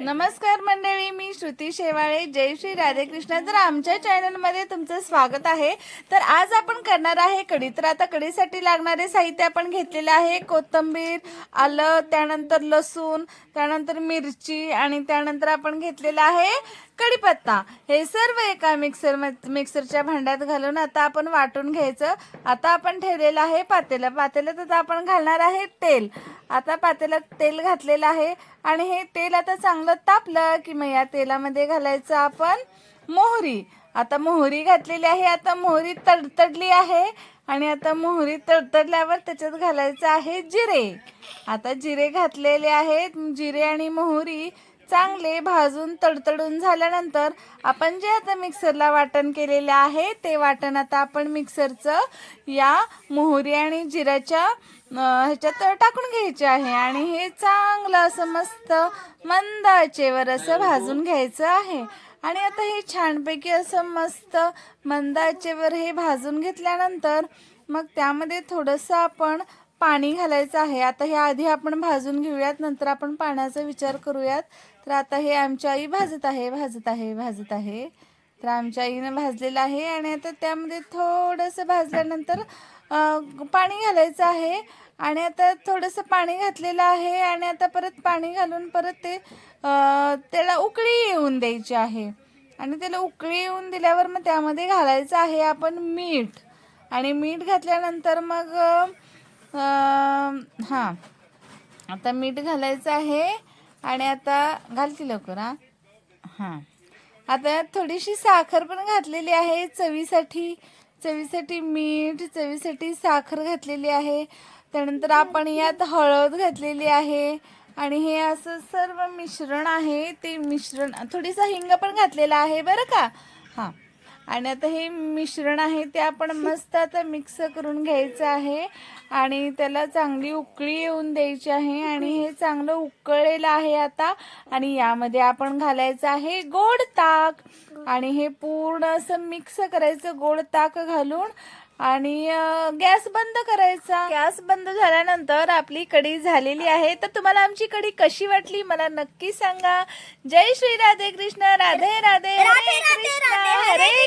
नमस्कार मंडळी मी श्रुती शेवाळे. जय श्री राधेकृष्ण तर आमच्या चॅनलमध्ये तुमचं स्वागत आहे. तर आज आपण करणार आहे कढी. तर आता कढीसाठी लागणारे साहित्य आपण घेतलेलं आहे. कोथिंबीर आलं त्यानंतर लसूण त्यानंतर मिरची आणि त्यानंतर आपण घेतलेलं आहे कढीपत्ता हे सर्व एका मिक्सर मिक्सरच्या भांड्यात घालून आता आपण वाटून घ्यायचं. आता आपण ठेवलेलं आहे पातेलं. पातेल्यात आता आपण घालणार आहे तेल. आता पातेल्यात तेल घातलेलं आहे आणि हे तेल आता चांगलं तापलं की मग या तेलामध्ये घालायचं आपण मोहरी. आता मोहरी घातलेली आहे. आता मोहरी तडतडली आहे आणि आता मोहरी तडतडल्यावर त्याच्यात घालायचं आहे जिरे. आता जिरे घातलेले आहेत. जिरे आणि मोहरी चांगले भाजून तडतडून झाल्यानंतर आपण जे आता मिक्सरला वाटण केलेले आहे ते वाटण आता आपण मिक्सरचं या मोहरी आणि जिऱ्याच्या ह्याच्यात टाकून घ्यायचे आहे. आणि हे चांगलं असं मस्त मंद आचेवर असं भाजून घ्यायचं आहे. आणि आता हे छानपैकी असं मस्त मंद आचेवर हे भाजून घेतल्यानंतर मग त्यामध्ये थोडंसं आपण पाणी घालायचं आहे. आता हे आधी आपण भाजून घेऊयात नंतर आपण पाण्याचा विचार करूयात. तर आता हे आमची आई भाजत आहे भाजत आहे भाजत आहे. तर आमच्या आईनं भाजलेलं आहे आणि आता त्यामध्ये थोडंसं भाजल्यानंतर पाणी घालायचं आहे. आणि आता थोडंसं पाणी घातलेलं आहे आणि आता परत पाणी घालून परत ते त्याला उकळी येऊन द्यायची आहे. आणि त्याला उकळी येऊन दिल्यावर मग त्यामध्ये घालायचं आहे आपण मीठ. आणि मीठ घातल्यानंतर मग हां. आता मीठ घालायचं आहे आणि आता घालते लवकर हां. हां. आता थोडीशी साखर पण घातलेली आहे. चवीसाठी चवीसाठी मीठ चवीसाठी साखर घातलेली आहे. त्यानंतर आपण यात हळद घातलेली आहे. आणि हे असं सर्व मिश्रण आहे. ते मिश्रण थोडीसा हिंग पण घातलेला आहे. बरं का? हां. आणि आता हे मिश्रण आहे ते आपण मस्त आता मिक्स करून घ्यायचं आहे. आणि त्याला चांगली उकळी येऊन द्यायची आहे. आणि हे चांगलं उकळलेलं आहे आता. आणि यामध्ये आपण घालायचं आहे गोड ताक. आणि हे पूर्ण असं मिक्स करायचं गोड ताक घालून. आणि गॅस बंद करायचा. गॅस बंद झाल्यानंतर आपली कढी झालेली आहे. तर तुम्हाला आमची कढी कशी वाटली मला नक्की सांगा. जय श्री राधे कृष्ण राधे राधे हरे कृष्ण. हरे